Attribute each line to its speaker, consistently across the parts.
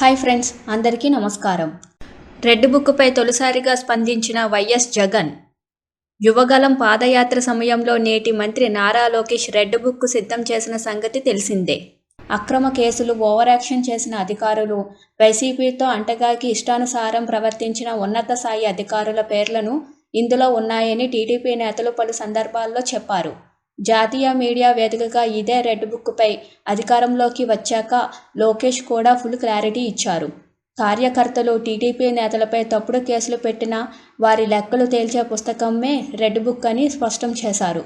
Speaker 1: Hi friends అందరికీ నమస్కారం. Red బుక్పై తొలిసారిగా స్పందించిన వైఎస్ జగన్ యువగలం పాదయాత్ర సమయంలో నేటి మంత్రి నారా లోకేష్ రెడ్ బుక్ సిద్ధం చేసిన సంగతి తెలిసిందే. అక్రమ కేసులు ఓవర్ యాక్షన్ చేసిన అధికారులు వైసీపీతో అంటగాకి ఇష్టానుసారం ప్రవర్తించిన ఉన్నత స్థాయి అధికారుల పేర్లను ఇందులో ఉన్నాయని టీడీపీ నేతలు పలు సందర్భాల్లో చెప్పారు. జాతీయ మీడియా వేదికగా ఇదే రెడ్ బుక్పై అధికారంలోకి వచ్చాక లోకేష్ కూడా ఫుల్ క్లారిటీ ఇచ్చారు. కార్యకర్తలు టీడీపీ నేతలపై తప్పుడు కేసులు పెట్టిన వారి లెక్కలు తేల్చే పుస్తకమే రెడ్ బుక్ అని స్పష్టం చేశారు.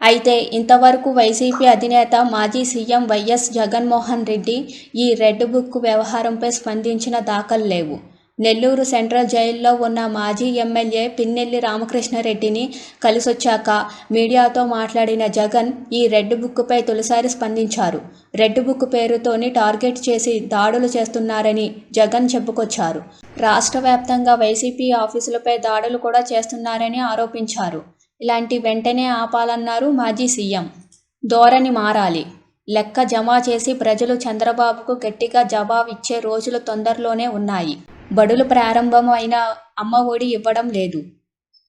Speaker 1: అయితే ఇంతవరకు వైసీపీ అధినేత మాజీ సీఎం వైఎస్ జగన్మోహన్ రెడ్డి ఈ రెడ్ బుక్ వ్యవహారంపై స్పందించిన దాఖలు లేవు. నెల్లూరు సెంట్రల్ జైల్లో ఉన్న మాజీ ఎమ్మెల్యే పిన్నెల్లి రామకృష్ణారెడ్డిని కలిసొచ్చాక మీడియాతో మాట్లాడిన జగన్ ఈ రెడ్ బుక్పై తొలిసారి స్పందించారు. రెడ్ బుక్ పేరుతోని టార్గెట్ చేసి దాడులు చేస్తున్నారని జగన్ చెప్పుకొచ్చారు. రాష్ట్ర వ్యాప్తంగా వైసీపీ ఆఫీసులపై దాడులు కూడా చేస్తున్నారని ఆరోపించారు. ఇలాంటి వెంటనే ఆపాలన్నారు మాజీ సీఎం. ధోరణి మారాలి. లెక్క జమ చేసి ప్రజలు చంద్రబాబుకు గట్టిగా జవాబిచ్చే రోజులు తొందరలోనే ఉన్నాయి. బడులు ప్రారంభమైన అమ్మ ఒడి ఇవ్వడం లేదు.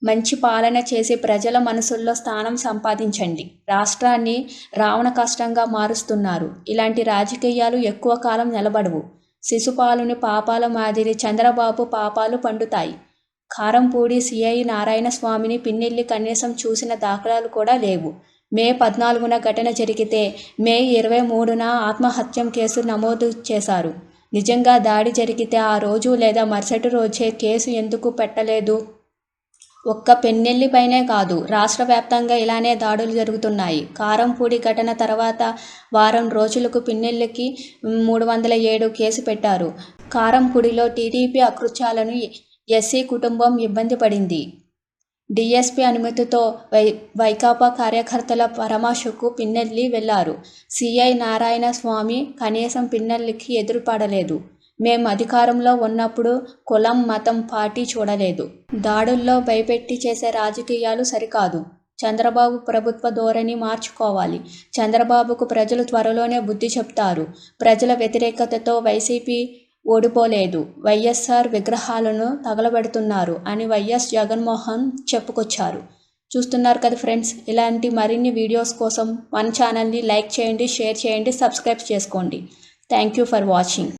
Speaker 1: మంచి పాలన చేసి ప్రజల మనసుల్లో స్థానం సంపాదించండి. రాష్ట్రాన్ని రావణ కష్టంగా మారుస్తున్నారు. ఇలాంటి రాజకీయాలు ఎక్కువ కాలం నిలబడవు. శిశుపాలుని పాపాల మాదిరి చంద్రబాబు పాపాలు పండుతాయి. కారంపూడి సిఐ నారాయణ స్వామిని పిన్నెల్లి కనీసం చూసిన దాఖలాలు కూడా లేవు. మే పద్నాలుగున ఘటన జరిగితే మే ఇరవై మూడున ఆత్మహత్యం కేసు నమోదు చేశారు. నిజంగా దాడి జరిగితే ఆ రోజు లేదా మరుసటి రోజే కేసు ఎందుకు పెట్టలేదు? ఒక్క పెన్నెల్లిపైనే కాదు రాష్ట్ర వ్యాప్తంగా ఇలానే దాడులు జరుగుతున్నాయి. కారంపూడి ఘటన తర్వాత వారం రోజులకు పిన్నెల్లికి మూడు వందల ఏడు కేసు పెట్టారు. కారంపూడిలో టీడీపీ అకృత్యాలను ఎస్సీ కుటుంబం ఇబ్బంది పడింది. డీఎస్పీ అనుమతితో వై వైకాపా కార్యకర్తల పరామర్శకు పిన్నెల్లి వెళ్ళారు. సిఐ నారాయణ స్వామి కనీసం పిన్నెల్లికి ఎదురుపడలేదు. మేం అధికారంలో ఉన్నప్పుడు కులం మతం పార్టీ చూడలేదు. దాడుల్లో భయపెట్టి చేసే రాజకీయాలు సరికాదు. చంద్రబాబు ప్రభుత్వ ధోరణి మార్చుకోవాలి. చంద్రబాబుకు ప్రజలు త్వరలోనే బుద్ధి చెప్తారు. ప్రజల వ్యతిరేకతతో వైసీపీ ఓడిపోలేదు. వైఎస్ఆర్ విగ్రహాలను తగలబెడుతున్నారు అని వైఎస్ జగన్మోహన్ చెప్పుకొచ్చారు. చూస్తున్నారు కదా ఫ్రెండ్స్ ఇలాంటి మరిన్ని వీడియోస్ కోసం మన ఛానల్ని లైక్ చేయండి షేర్ చేయండి సబ్స్క్రైబ్ చేసుకోండి. Thank you for watching.